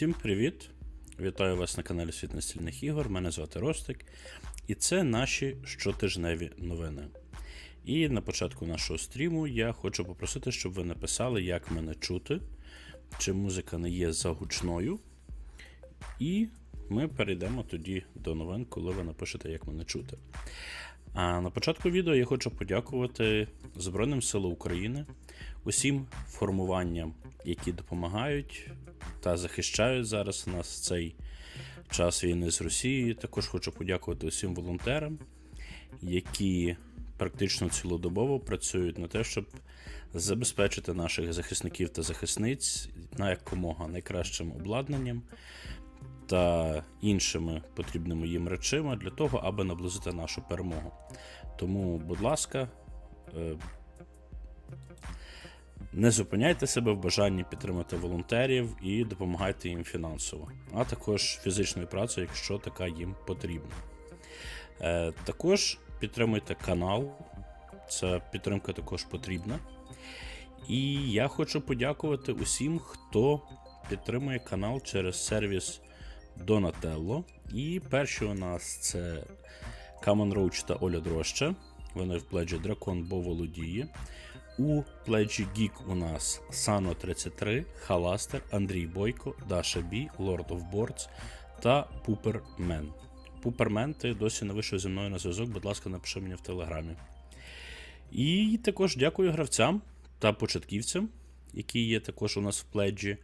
Всім привіт! Вітаю вас на каналі Світ настільних ігор. Мене звати Ростик, і це наші щотижневі новини. І на початку нашого стріму я хочу попросити, щоб ви написали, як мене чути, чи музика не є загучною. І ми перейдемо тоді до новин, коли ви напишете, як мене чути. А на початку відео я хочу подякувати Збройним силам України, усім формуванням, які допомагають та захищають зараз нас цей час війни з Росією. Також хочу подякувати усім волонтерам, які практично цілодобово працюють на те, щоб забезпечити наших захисників та захисниць на якомога найкращим обладнанням та іншими потрібними їм речима для того, аби наблизити нашу перемогу. Тому, будь ласка, е, не зупиняйте себе в бажанні підтримати волонтерів і допомагайте їм фінансово, а також фізичною працею, якщо така їм потрібна. Е, Також підтримуйте канал, ця підтримка також потрібна. І я хочу подякувати усім, хто підтримує канал через сервіс Donatello. І перші у нас це Камон Роуч та Оля Дроща. Вони в пледжі Дракон Бо володіє. У пледжі Geek у нас Сано 33, Халастер, Андрій Бойко, Даша Бі, Lord of Boards та Пупермен. Пупермен, ти досі не вийшов зі мною на зв'язок, будь ласка, напиши мені в телеграмі. І також дякую гравцям та початківцям, які є також у нас в пледжі.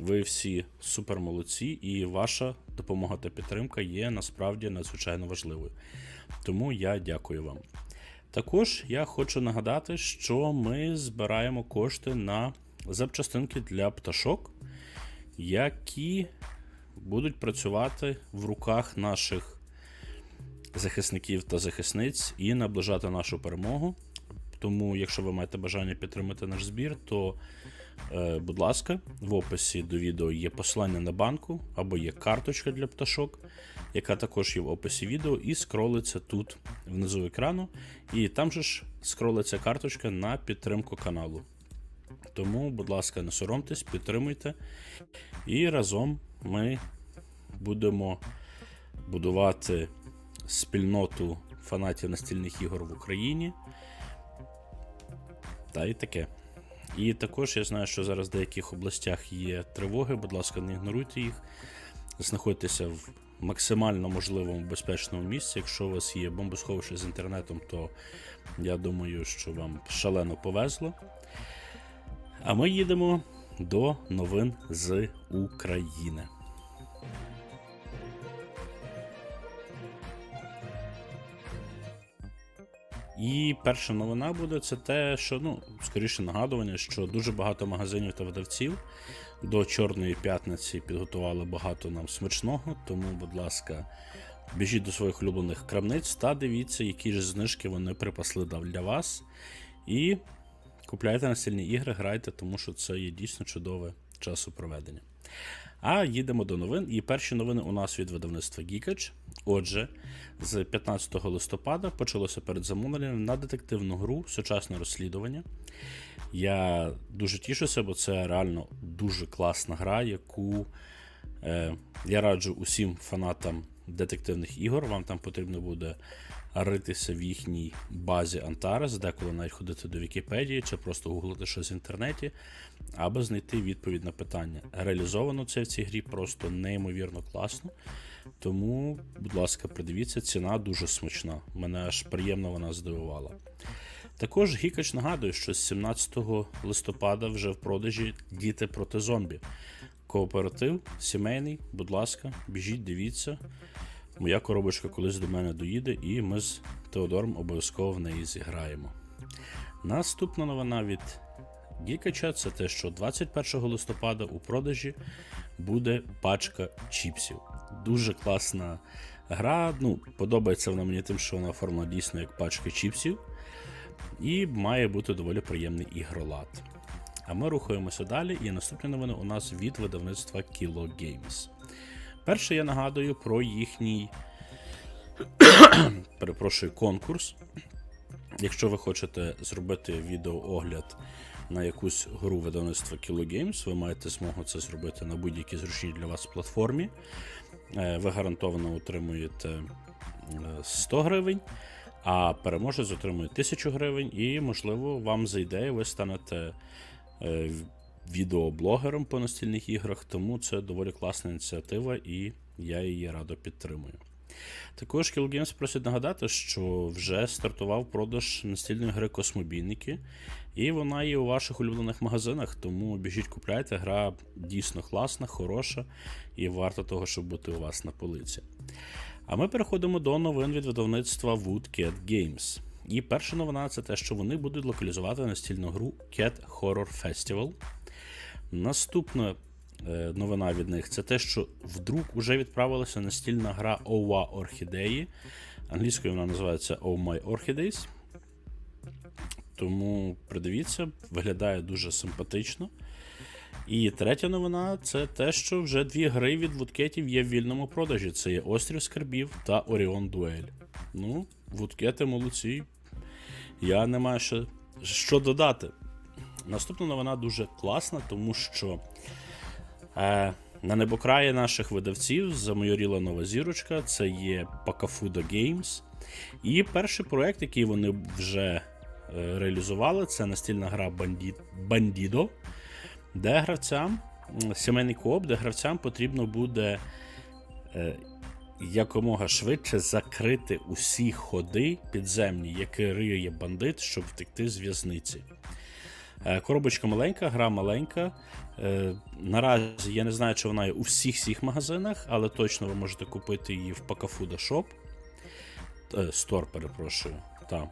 Ви всі супер молодці, і ваша допомога та підтримка є насправді надзвичайно важливою. Тому я дякую вам. Також я хочу нагадати, що ми збираємо кошти на запчастинки для пташок, які будуть працювати в руках наших захисників та захисниць і наближати нашу перемогу. Тому, якщо ви маєте бажання підтримати наш збір, то, будь ласка, в описі до відео є посилання на банку або є карточка для пташок, яка також є в описі відео, і скролиться тут внизу екрану. І там же ж скролиться карточка на підтримку каналу. Тому, будь ласка, не соромтесь, підтримуйте. І разом ми будемо будувати спільноту фанатів настільних ігор в Україні. Та і таке. І також я знаю, що зараз в деяких областях є тривоги, будь ласка, не ігноруйте їх. Знаходьтеся в максимально можливому безпечному місці. Якщо у вас є бомбосховище з інтернетом, то я думаю, що вам шалено повезло. А ми їдемо до новин з України. І перша новина буде це те, що ну, скоріше нагадування, що дуже багато магазинів та видавців до Чорної п'ятниці підготували багато нам смачного. Тому, будь ласка, біжіть до своїх улюблених крамниць та дивіться, які ж знижки вони припасли для вас. І купляйте настільні ігри, грайте, тому що це є дійсно чудове часопроведення. А їдемо до новин. І перші новини у нас від видавництва Geekage. Отже, з 15 листопада почалося передзамовлення на детективну гру Сучасне розслідування. Я дуже тішуся, бо це реально дуже класна гра, яку е, я раджу усім фанатам детективних ігор. Вам там потрібно буде ритися в їхній базі Antares, деколи навіть ходити до Вікіпедії чи просто гуглити щось в інтернеті, аби знайти відповідь на питання. Реалізовано це в цій грі просто неймовірно класно. Тому, будь ласка, придивіться, ціна дуже смачна. Мене аж приємно вона здивувала. Також Гікач нагадує, що з 17 листопада вже в продажі Діти проти зомбі. Кооператив сімейний, будь ласка, біжіть, дивіться. Моя коробочка колись до мене доїде, і ми з Теодором обов'язково в неї зіграємо. Наступна новина від Гікача це те, що 21 листопада у продажі буде пачка чіпсів. Дуже класна гра. Ну, подобається вона мені тим, що вона оформлена дійсно як пачка чіпсів. І має бути доволі приємний ігролад. А ми рухаємося далі, і наступні новини у нас від видавництва Kilo Games. Перше, я нагадую про їхній перепрошую, конкурс. Якщо ви хочете зробити відеоогляд на якусь гру видавництва Kilo Games, ви маєте змогу це зробити на будь-якій зручній для вас платформі. Е, Ви гарантовано отримуєте е, 100 гривень, а переможець отримує 1000 гривень, і, можливо, вам зайде, і ви станете е, відеоблогером по настільних іграх, тому це доволі класна ініціатива, і я її радо підтримую. Також Kill Games просить нагадати, що вже стартував продаж настільної гри Космобійники, і вона є у ваших улюблених магазинах, тому біжіть купляйте. Гра дійсно класна, хороша і варта того, щоб бути у вас на полиці. А ми переходимо до новин від видавництва Woodcat Games. І перша новина це те, що вони будуть локалізувати настільну гру Cat Horror Festival. Наступна новина від них це те, що в друк уже відправилася настільна гра Ова Орхідеї. Англійською вона називається Oh My Orchidays. Тому придивіться, виглядає дуже симпатично. І третя новина це те, що вже дві гри від вудкетів є в вільному продажі. Це є Острів Скарбів та Оріон Дуель. Ну, вудкети молодці. Я не маю що, що додати. Наступна новина дуже класна, тому що е, на небокраї наших видавців замайоріла нова зірочка. Це є Pakafuda Games. І перший проект, який вони вже е, реалізували, це настільна гра Bandido, де гравцям, сімейний кооп, де гравцям потрібно буде е, якомога швидше закрити усі ходи підземні, які риє бандит, щоб втекти з в'язниці. Е, Коробочка маленька, гра маленька. Е, Наразі я не знаю, чи вона є у всіх всіх магазинах, але точно ви можете купити її в Pakafuda Shop. Е, Store, перепрошую. Там.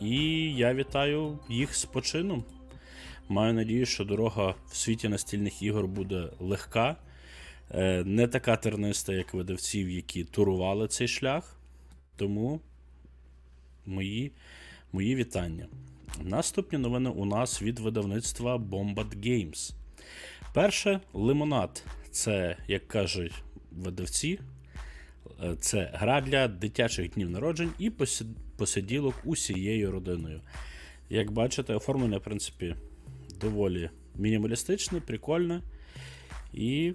І я вітаю їх з почином. Маю надію, що дорога в світі настільних ігор буде легка, не така терниста, як видавців, які турували цей шлях. Тому мої, мої вітання. Наступні новини у нас від видавництва Bombard Games. Перше, лимонад. Це, як кажуть видавці, е, це гра для дитячих днів народжень і посиділок усією родиною. Як бачите, оформлення, в принципі, доволі мінімалістичне, прикольне. І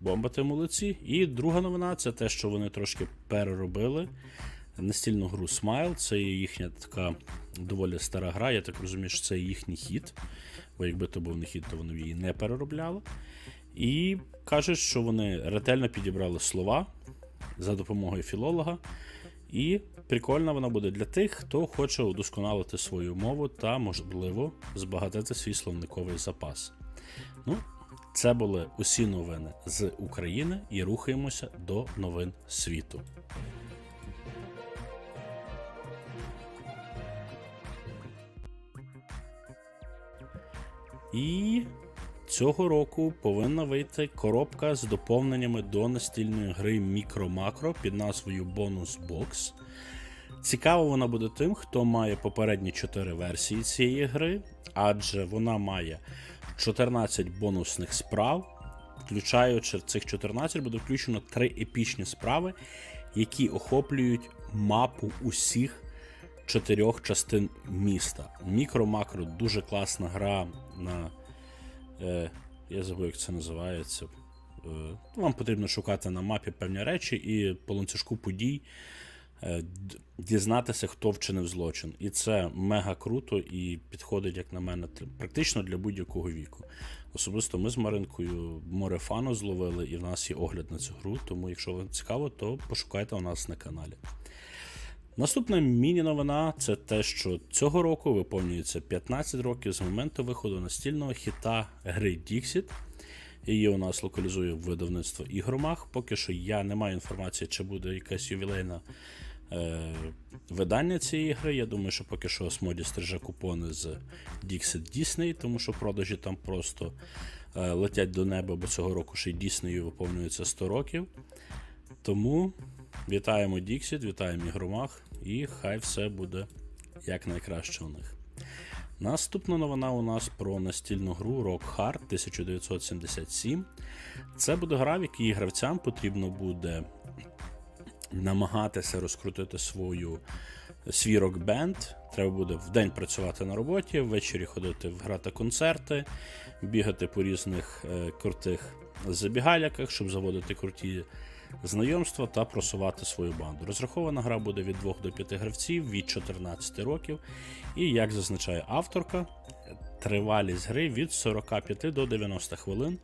бомбати молодці. І друга новина це те, що вони трошки переробили настільну гру Smile. Це їхня така доволі стара гра. Я так розумію, що це їхній хід. Бо якби то був не хід, то вони її не переробляли. І кажуть, що вони ретельно підібрали слова за допомогою філолога. І прикольна вона буде для тих, хто хоче удосконалити свою мову та, можливо, збагатити свій словниковий запас. Ну, це були усі новини з України і рухаємося до новин світу. І цього року повинна вийти коробка з доповненнями до настільної гри Мікро-Макро під назвою Bonus Box. Цікаво вона буде тим, хто має попередні 4 версії цієї гри, адже вона має 14 бонусних справ. Включаючи цих 14, буде включено 3 епічні справи, які охоплюють мапу усіх чотирьох частин міста. Мікро-макро дуже класна гра на. Е, я забув, як це називається. Е, вам потрібно шукати на мапі певні речі і по ланцюжку подій е, дізнатися, хто вчинив злочин. І це мега круто і підходить, як на мене, практично для будь-якого віку. Особисто ми з Маринкою море фану зловили, і в нас є огляд на цю гру. Тому, якщо вам цікаво, то пошукайте у нас на каналі. Наступна міні-новина це те, що цього року виповнюється 15 років з моменту виходу настільного хіта гри Dixit. Її у нас локалізує видавництво Ігромах. Поки що я не маю інформації, чи буде якась ювілейна е, видання цієї гри. Я думаю, що поки що Осмоді стриже купони з Dixit Disney, тому що продажі там просто е, летять до неба, бо цього року ще й Діснею виповнюється 100 років. Тому вітаємо Діксіт, вітаємо Ігромах, і хай все буде як найкраще у них. Наступна новина у нас про настільну гру Rock Hard 1977. Це буде гра, в якій гравцям потрібно буде намагатися розкрутити свою свій рок-бенд. Треба буде вдень працювати на роботі, ввечері ходити грати концерти, бігати по різних е, крутих забігаляках, щоб заводити круті знайомства та просувати свою банду. Розрахована гра буде від 2 до 5 гравців від 14 років. І, як зазначає авторка, тривалість гри від 45 до 90 хвилин.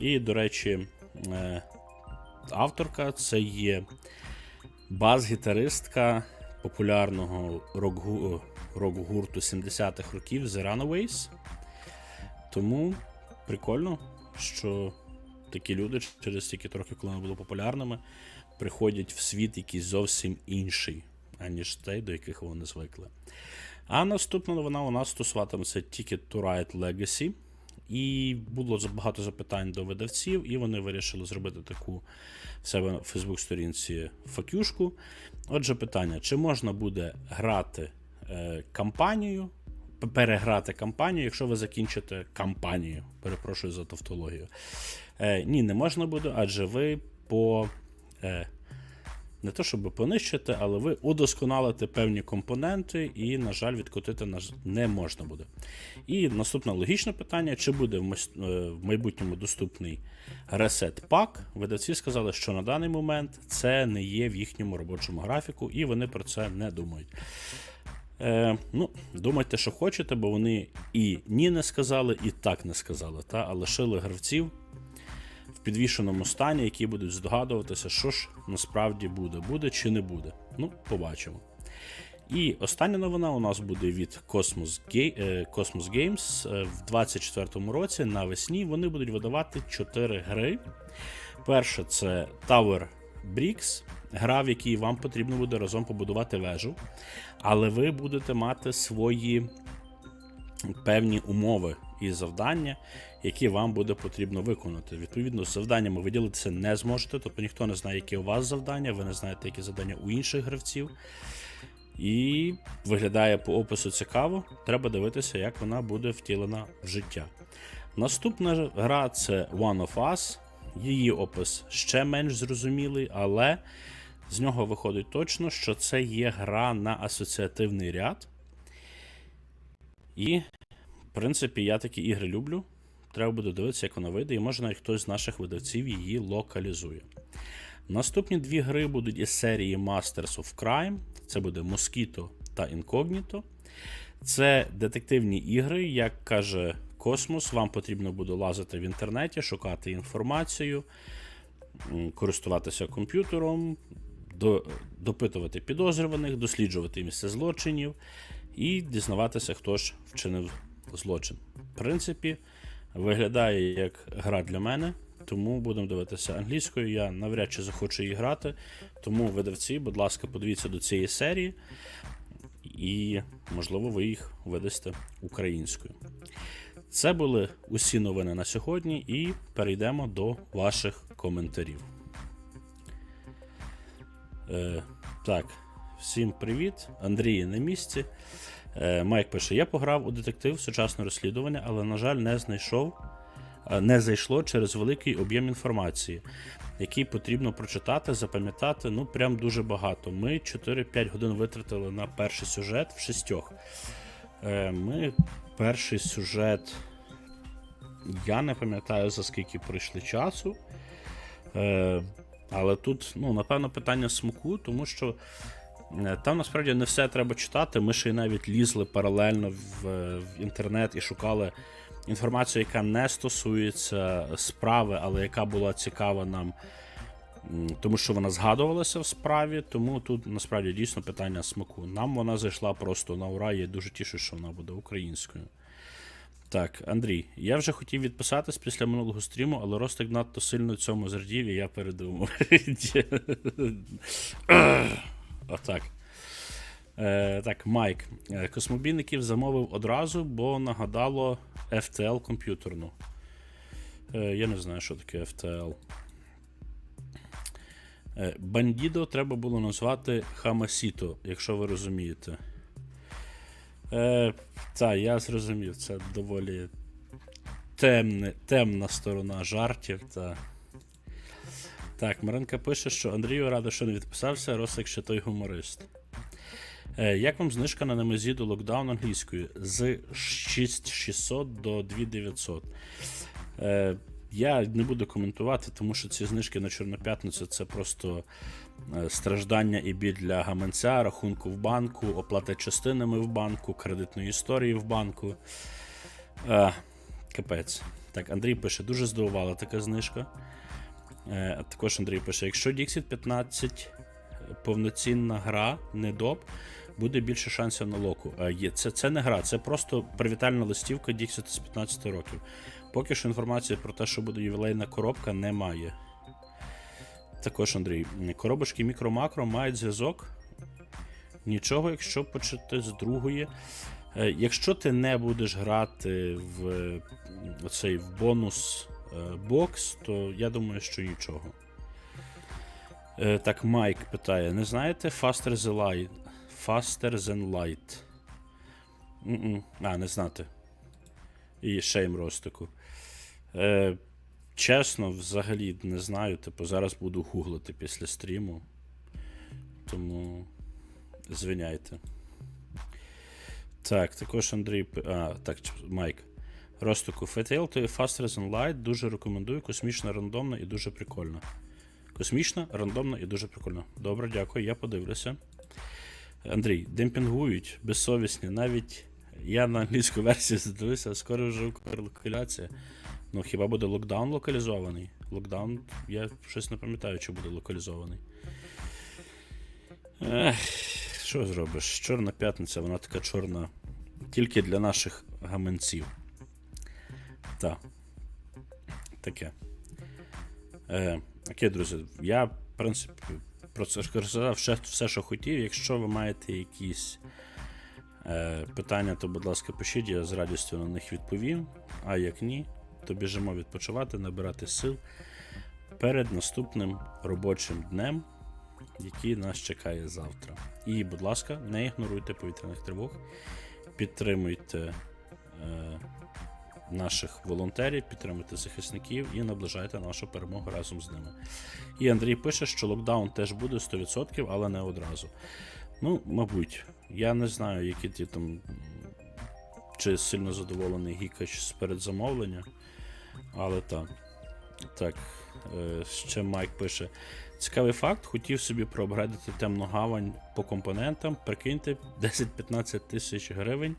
І, до речі, е, авторка це є бас-гітаристка популярного рок-гу- рок-гурту 70-х років The Runaways. Тому прикольно, що такі люди через стільки років, коли вони були популярними, приходять в світ якийсь зовсім інший, аніж той, до яких вони звикли. А наступна новина у нас стосуватиметься Ticket to Ride Legacy. І було багато запитань до видавців, і вони вирішили зробити таку в себе на Фейсбук-сторінці факюшку. Отже, питання: чи можна буде грати е, кампанію, переграти кампанію, якщо ви закінчите кампанію? Перепрошую за тавтологію. Е, ні, не можна буде, адже ви по. Е, не то, щоб понищити, але ви удосконалите певні компоненти, і, на жаль, відкотити не можна буде. І наступне логічне питання: чи буде в е, майбутньому доступний ресет пак? Видавці сказали, що на даний момент це не є в їхньому робочому графіку, і вони про це не думають. Е, ну, думайте, що хочете, бо вони і ні не сказали, і так не сказали, та, а лишили гравців в підвішеному стані, які будуть здогадуватися, що ж насправді буде, буде чи не буде. Ну, побачимо. І остання новина у нас буде від Cosmos, е, Cosmos Games. Е, В 2024 році навесні вони будуть видавати 4 гри. Перша це Tower Bricks, гра, в якій вам потрібно буде разом побудувати вежу, але ви будете мати свої певні умови і завдання, які вам буде потрібно виконати. Відповідно, з завданнями ви ділитися не зможете, тобто ніхто не знає, які у вас завдання, ви не знаєте, які завдання у інших гравців. І виглядає по опису цікаво. Треба дивитися, як вона буде втілена в життя. Наступна гра це One of Us. Її опис ще менш зрозумілий, але з нього виходить точно, що це є гра на асоціативний ряд. І, принципі, я такі ігри люблю. Треба буде дивитися, як вона вийде, і може навіть хтось з наших видавців її локалізує. Наступні дві гри будуть із серії Masters of Crime. Це буде Mosquito та Incognito. Це детективні ігри, як каже Космос, вам потрібно буде лазити в інтернеті, шукати інформацію, користуватися комп'ютером, до, допитувати підозрюваних, досліджувати місце злочинів і дізнаватися, хто ж вчинив злочин. В принципі, виглядає як гра для мене, тому будемо дивитися англійською. Я навряд чи захочу її грати. Тому видавці, будь ласка, подивіться до цієї серії, і, можливо, ви їх видасте українською. Це були усі новини на сьогодні, і перейдемо до ваших коментарів. Е, так, всім привіт. Андрій на місці. Е, Майк пише: Я пограв у детектив сучасне розслідування, але, на жаль, не знайшов, е, не зайшло через великий об'єм інформації, який потрібно прочитати, запам'ятати. Ну, прям дуже багато. Ми 4-5 годин витратили на перший сюжет в шістьох. Е, Ми перший сюжет. Я не пам'ятаю за скільки пройшли часу. Але тут, ну, напевно, питання смаку, тому що там насправді не все треба читати. Ми ще й навіть лізли паралельно в, в інтернет і шукали інформацію, яка не стосується справи, але яка була цікава нам, тому що вона згадувалася в справі. Тому тут насправді дійсно питання смаку. Нам вона зайшла просто на ура. Я дуже тішу, що вона буде українською. Так, Андрій, я вже хотів відписатись після минулого стріму, але Ростик надто сильно цьому зрадів, і я передумав. Отак. Е, так, Майк. Е, Космобійників замовив одразу, бо нагадало FTL комп'ютерну. Е, я не знаю, що таке FTL. Е, Бандідо треба було назвати Хамасіто, якщо ви розумієте. Е, та, я зрозумів, це доволі темне, темна сторона жартів. Та... Так, Маринка пише, що Андрію радий, що не відписався, Росик ще той гуморист. Е, Як вам знижка на Немезіду локдаун англійською з 6600 до 2900? Е, Я не буду коментувати, тому що ці знижки на Чорну п'ятницю це просто е, страждання і біль для гаманця, рахунку в банку, оплата частинами в банку, кредитної історії в банку. Е, Капець. Так, Андрій пише, дуже здивувала така знижка. Е, також Андрій пише: якщо Dixit 15 повноцінна гра, не доп, буде більше шансів на локу. Е, це, це не гра, це просто привітальна листівка Dixit з 15 років. Поки що інформації про те, що буде ювілейна коробка, немає. Також Андрій. Коробочки мікро-макро мають зв'язок. Нічого, якщо почати з другої. Е, Якщо ти не будеш грати в е, оцей в бонус е, бокс, то я думаю, що нічого. Е, Так, Майк питає: не знаєте Faster the Light? Faster than Light? А, не знати. І шейм ростику. Е, чесно, взагалі не знаю. Типу, зараз буду гуглити після стріму. Тому звиняйте. Так, також Андрій. А, так, Майк. Ростику. FTL то є Faster than Light. Дуже рекомендую. Космічна, рандомна і дуже прикольна. Космічна, рандомна і дуже прикольна. Добре, дякую, я подивлюся. Андрій, демпінгують, безсовісні. Навіть я на англійську версію задивився, а скоро вже локаляція. Ну, хіба буде локдаун локалізований? Локдаун, я щось не пам'ятаю, чи буде локалізований. Ех, що зробиш? Чорна п'ятниця, вона така чорна тільки для наших гаманців. Так. Таке. Е, окей, друзі, я, в принципі, про це все, все, що хотів. Якщо ви маєте якісь е, питання, то, будь ласка, пишіть, я з радістю на них відповім. А як ні, то біжимо відпочивати, набирати сил перед наступним робочим днем, який нас чекає завтра. І, будь ласка, не ігноруйте повітряних тривог, підтримуйте е, наших волонтерів, підтримуйте захисників і наближайте нашу перемогу разом з ними. І Андрій пише, що локдаун теж буде 100%, але не одразу. Ну, мабуть, я не знаю, які ті там. Чи сильно задоволений Гікач з передзамовлення, але так. Так, е, ще Майк пише. Цікавий факт, хотів собі проапгрейдити темну гавань по компонентам. Прикиньте, 10-15 тисяч гривень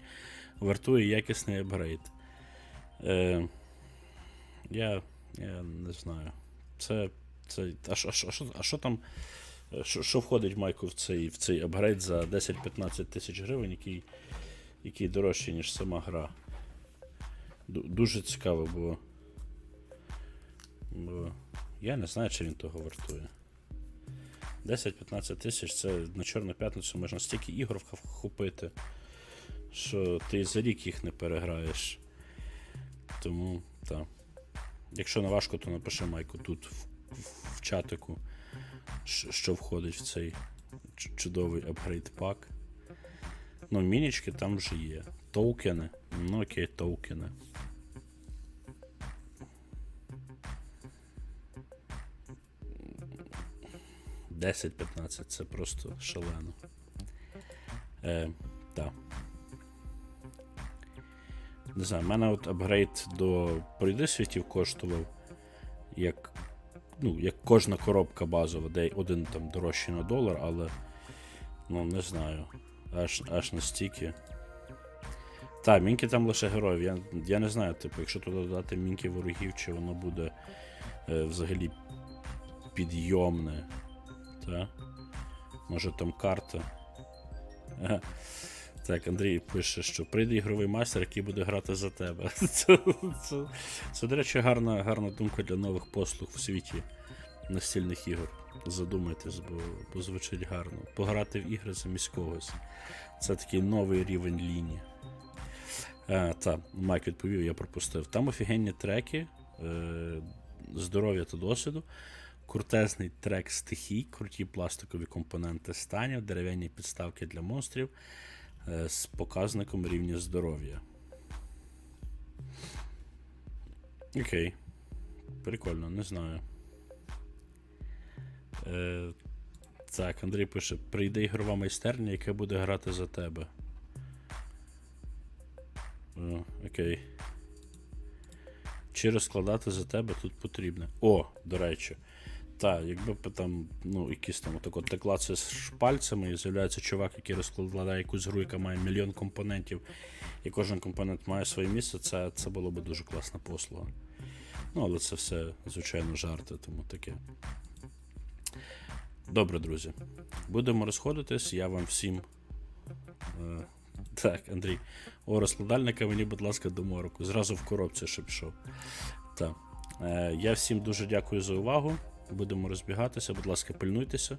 вартує якісний апгрейд. Е, я, я не знаю. Це. це а, що, а, що, а, що, там? Що, що входить Майку в цей, в цей апгрейд за 10-15 тисяч гривень, який, який дорожчий, ніж сама гра? Дуже цікаво, бо. Бо я не знаю, чи він того вартує. 10-15 тисяч це на Чорну п'ятницю можна стільки ігор вх- купити, що ти за рік їх не переграєш. Тому, так. Якщо не важко, то напиши Майку тут в, в, чатику, що, входить в цей чудовий апгрейд пак. Ну, мінічки там вже є. Тоукени. Ну окей, тоукени. Десять 15 це просто шалено. Е, так. Не знаю, в мене от апгрейд до пройди світів коштував як, ну, як кожна коробка базова, де один там дорожчий на долар, але ну не знаю. Аж, аж настільки. Так, мінки там лише героїв. Я, я не знаю, типу, якщо туди додати мінки ворогів, чи воно буде е, взагалі підйомне. Та? Може там карта. Так, Андрій пише, що прийде ігровий майстер, який буде грати за тебе. Це, це, це до речі, гарна, гарна думка для нових послуг в світі настільних ігор. Задумайтесь, бо, бо звучить гарно. Пограти в ігри замість когось. Це такий новий рівень лінії. А, та, Майк відповів, я пропустив. Там офігенні треки, е, здоров'я та досвіду, крутезний трек стихій, круті пластикові компоненти станів, дерев'яні підставки для монстрів е, з показником рівня здоров'я. Окей. Прикольно, не знаю. Е, Так, Андрій пише: прийде ігрова майстерня, яка буде грати за тебе. О, окей. Чи розкладати за тебе тут потрібно? О, до речі. Так, якби б там, ну, якісь там отак от теклація з шпальцями, і з'являється чувак, який розкладає якусь гру, яка має мільйон компонентів, і кожен компонент має своє місце, це, це було б дуже класна послуга. Ну, але це все, звичайно, жарти, тому таке. Добре, друзі. Будемо розходитись. Я вам всім. Е, так, Андрій. О, розкладальника мені, будь ласка, до мороку. Зразу в коробці, щоб пішов. Так. Е, я всім дуже дякую за увагу. Будемо розбігатися. Будь ласка, пильнуйтеся.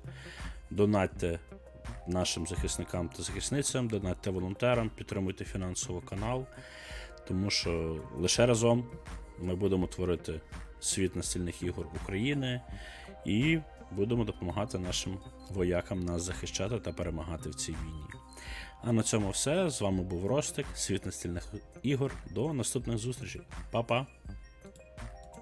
Донатьте нашим захисникам та захисницям, донатьте волонтерам, підтримуйте фінансово канал. Тому що лише разом ми будемо творити світ настільних ігор України і будемо допомагати нашим воякам нас захищати та перемагати в цій війні. А на цьому все. З вами був Ростик, світ настільних ігор. До наступних зустрічей. Па-па!